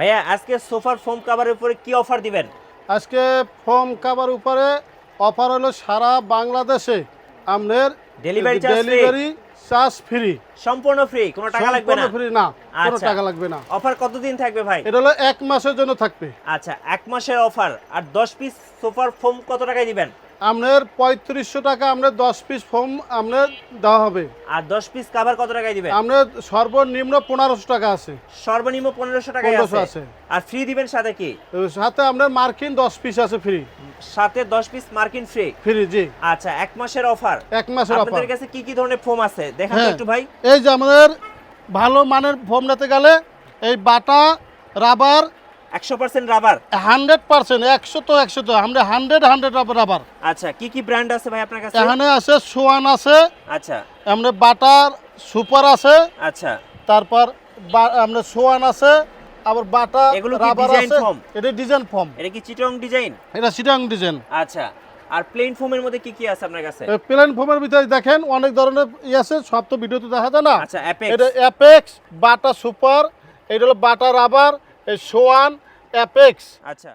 ভাইয়া আজকে সোফার ফোম কাভারের উপরে কি অফার দিবেন? আজকে ফোম কাভার উপরে অফার হলো সারা বাংলাদেশে আপনার delivery free? Delivery charge free সম্পূর্ণ ফ্রি কোনো টাকা লাগবে না? ফ্রি না। কোনো আচ্ছা। টাকা লাগবে না। অফার কতদিন থাকবে ভাই? এটা হলো এক মাসের জন্য থাকবে। আচ্ছা এক মাসের অফার আর দশ পিস সোফার ফোম কত টাকায় দিবেন? আপনার পঁয়ত্রিশশো টাকা আপনার দশ পিস ফোম আপনার দেওয়া হবে। আর দশ পিস কাভার কত টাকায় দিবেন? আপনার সর্বনিম্ন পনেরোশো টাকা আছে। সর্বনিম্ন পনেরোশো টাকা 1500 আছে। আর ফ্রি দিবেন সাথে কি? সাথে আপনার মার্কিন দশ পিস আছে ফ্রি সাথে দশ পিস মার্কিন ফ্রি ফ্রি জি। আচ্ছা এক মাসের অফার এক মাসের অফার আপনাদের কাছে কি কি ধরনের ফোম আছে? দেখান হ্যাঁ। একটু ভাই। এই যে আমাদের ভালো মানের ফোম নিতে গেলে এই বাটা রাবার একশো পার্সেন্ট রাবার হান্ড্রেড পার্সেন্ট একশো তো একশো তো। আমরা হান্ড্রেড হান্ড্রেড রাবার আচ্ছা কি কি ব্র্যান্ড আছে ভাই আপনার কাছে? এখানে আছে সোয়ান আছে আচ্ছা। আমরা বাটার সুপার আছে আচ্ছা। তারপর আমরা সোয়ান আছে আবার বাটা এগুলো রাবার আছে। এটা ডিজাইন ফর্ম এটা কি চিটং ডিজাইন এটা সিটাং ডিজাইন আচ্ছা। আর প্লেন ফোমের মধ্যে কি কি আছে আপনার কাছে? প্লেন ফোমের ভিতরে দেখেন অনেক ধরনের ই আছে সব তো ভিডিওতে দেখা যায় না। আচ্ছা অ্যাপেক্স এটা অ্যাপেক্স বাটা সুপার এটা হলো বাটা রাবার এই সোয়ান অ্যাপেক্স। আচ্ছা।